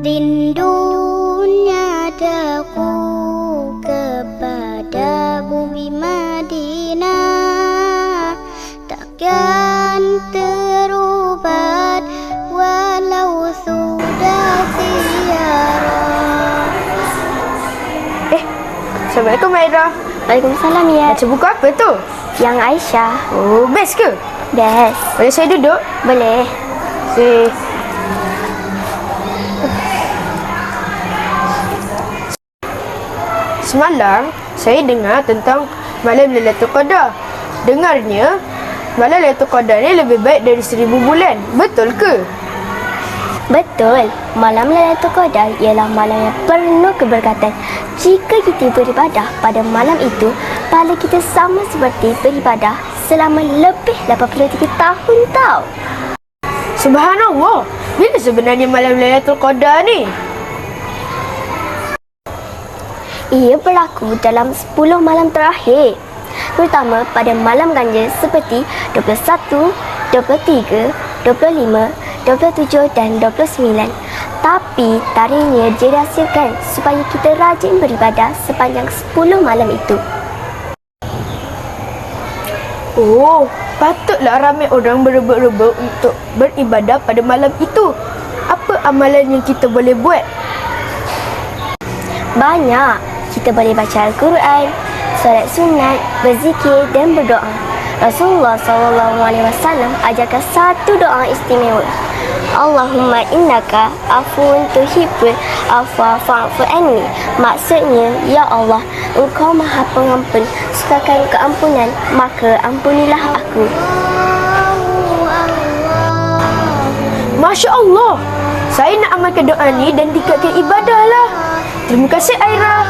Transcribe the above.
Rindunya daku Assalamualaikum Aira. Waalaikumsalam ya. Baca buku apa tu? Yang Aisyah. Oh, best ke? Best. Boleh saya duduk? Boleh. Si. Semalam saya dengar tentang malam Lailatul Qadar. Dengarnya malam Lailatul Qadar ni lebih baik dari seribu bulan. Betul ke? Betul. Malam Lailatul Qadar ialah malam yang penuh keberkatan. Jika kita beribadah pada malam itu, pahala kita sama seperti beribadah selama lebih 83 tahun tau. Subhanallah. Bila sebenarnya malam Lailatul Qadar ni? Ia berlaku dalam 10 malam terakhir. Terutama pada malam ganja seperti 21, 23, 25, 27 dan 29. Tapi tarikhnya dirahsiakan supaya kita rajin beribadah sepanjang 10 malam itu. Oh, patutlah ramai orang berebut-rebut untuk beribadah pada malam itu. Apa amalan yang kita boleh buat? Banyak. Kita boleh baca Al-Quran, solat sunat, berzikir dan berdoa. Rasulullah SAW ajarkan satu doa istimewa. Allahumma innaka afuun tuhibbul afwa fa'fu anni. Maksudnya, Ya Allah, Engkau Maha Pengampun, sukakan keampunan, maka ampunilah aku. Masya Allah. Saya nak amalkan doa ni dan tingkatkan ibadah lah. Terima kasih Aira.